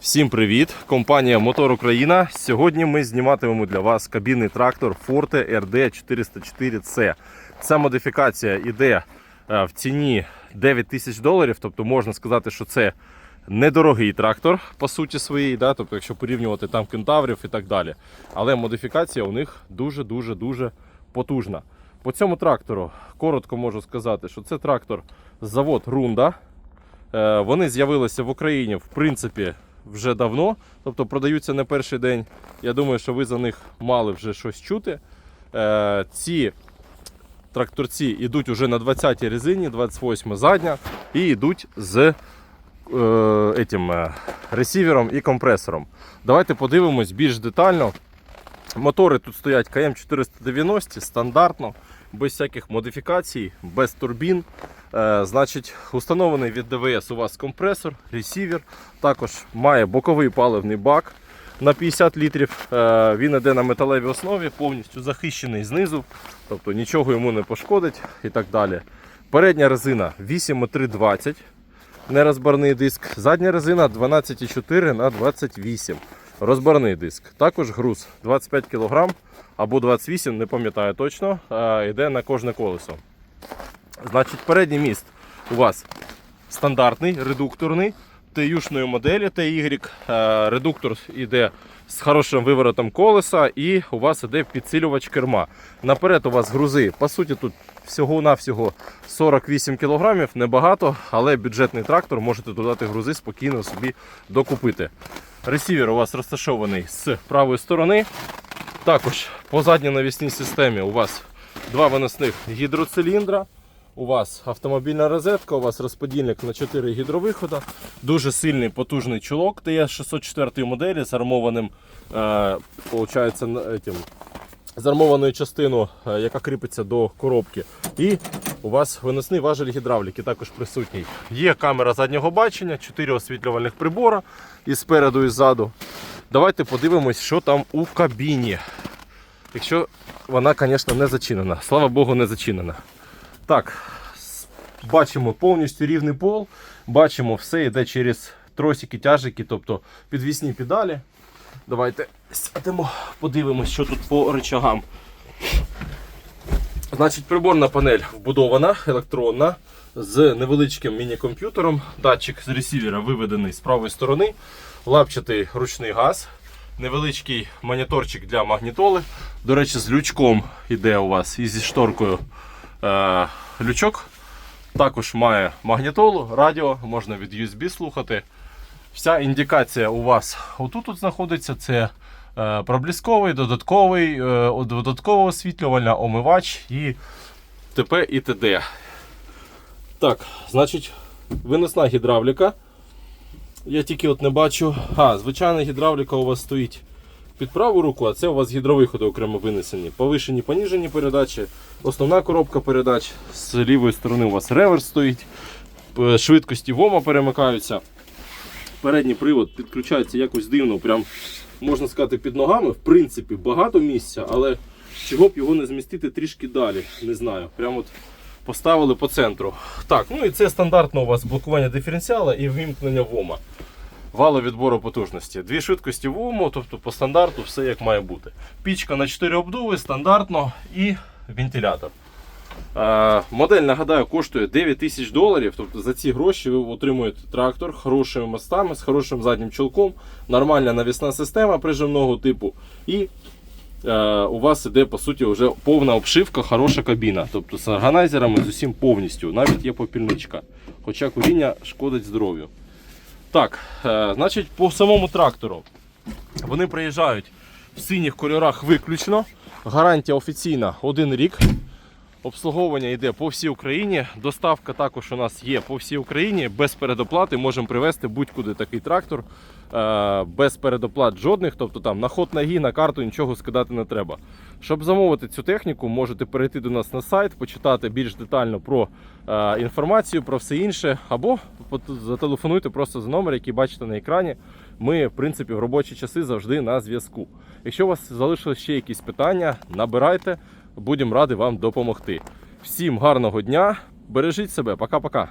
Всім привіт! Компанія Мотор Україна. Сьогодні ми зніматимемо для вас кабінний трактор Forte RD 404C. Ця модифікація йде е, в ціні 9 тисяч доларів, тобто можна сказати, що це недорогий трактор по суті своїй, да? тобто, якщо порівнювати там кентаврів і так далі. Але модифікація у них дуже-дуже дуже потужна. По цьому трактору коротко можу сказати, що це трактор завод Рунда. Е, Вони з'явилися в Україні в принципі вже давно, тобто продаються не перший день. Я думаю, що ви за них мали вже щось чути. Е, Ці тракторці йдуть уже на 20-й резині, 28 задня, і йдуть з е, етім, е, ресівером і компресором. Давайте подивимось більш детально. Мотори тут стоять КМ 490 стандартно, без всяких модифікацій, без турбін. Е, значить, установлений від ДВС у вас компресор, ресівер. Також має боковий паливний бак на 50 літрів. Е, він йде на металевій основі, повністю захищений знизу, тобто нічого йому не пошкодить і так далі. Передня резина 8,320 нерозбарний диск. Задня резина 12,4 на 28 Розбарний диск. Також груз 25 кг або 28 не пам'ятаю точно. е, Йде на кожне колесо. Значить, передній міст у вас стандартний, редукторний, TU-шної моделі TY. Е, Редуктор йде з хорошим виворотом колеса і у вас йде підсилювач керма. Наперед у вас грузи, по суті, тут всього-навсього 48 кг, небагато, але бюджетний трактор можете додати грузи спокійно собі докупити. Ресівер у вас розташований з правої сторони. Також по задній навісній системі у вас два виносних гідроциліндра. У вас автомобільна розетка, у вас розподільник на 4 гідровихода, дуже сильний потужний чулок ТС-604 моделі з армованим, е, получається, на- з армованою частиною, е, яка кріпиться до коробки. І у вас виносний важель гідравліки також присутній. Є камера заднього бачення, 4 освітлювальних прибора і спереду, і ззаду. Давайте подивимось, що там у кабіні. Якщо вона, звісно, не зачинена. Слава Богу, не зачинена. Так, бачимо повністю рівний пол. Бачимо, все йде через тросики, тяжики, тобто підвісні педалі. Давайте сядемо, подивимось, що тут по рычагам. Значить, приборна панель вбудована, електронна, з невеличким міні-комп'ютером. Датчик з ресівера виведений з правої сторони, лапчатий ручний газ, невеличкий моніторчик для магнітоли. До речі, з лючком йде у вас і зі шторкою е, лючок. Також має магнітолу, радіо, можна від USB слухати. Вся індикація у вас отут от знаходиться. Це проблісковий, додатковий, е, о- додаткове освітлювання, омивач і ТП і ТД. Так, значить, виносна гідравліка. Я тільки от не бачу. А, звичайна гідравліка у вас стоїть під праву руку, а це у вас гідровиходи окремо винесені. Повишені, поніжені передачі, основна коробка передач. З лівої сторони у вас реверс стоїть, швидкості ВОМа перемикаються. Передній привод підключається якось дивно, прям можна сказати, під ногами. В принципі, багато місця, але чого б його не змістити трішки далі, не знаю. Прямо от поставили по центру. Так, ну і це стандартно у вас блокування диференціала і вимкнення ВОМа. Вало відбору потужності. Дві швидкості ВОМу, тобто по стандарту все як має бути. Пічка на 4 обдуви, стандартно і вентилятор. Модель, нагадаю, коштує 9 тисяч доларів. Тобто за ці гроші ви отримуєте трактор хорошими мостами, з хорошим заднім чолком, нормальна навісна система прижимного типу. І е, у вас іде по суті вже повна обшивка, хороша кабіна. Тобто з органайзерами з усім повністю. Навіть є попільничка. Хоча куріння шкодить здоров'ю. Так, е, значить, по самому трактору. Вони приїжджають в синіх кольорах виключно. Гарантія офіційна один рік. Обслуговування йде по всій Україні. Доставка також у нас є по всій Україні. Без передоплати можемо привезти будь-куди такий трактор. Е, Без передоплат жодних. Тобто там на ход ноги, на карту нічого скидати не треба. Щоб замовити цю техніку, можете перейти до нас на сайт, почитати більш детально про е, інформацію, про все інше. Або зателефонуйте просто за номер, який бачите на екрані. Ми, в принципі, в робочі часи завжди на зв'язку. Якщо у вас залишилось ще якісь питання, набирайте. Будемо раді вам допомогти. Всім гарного дня, бережіть себе, пока-пока.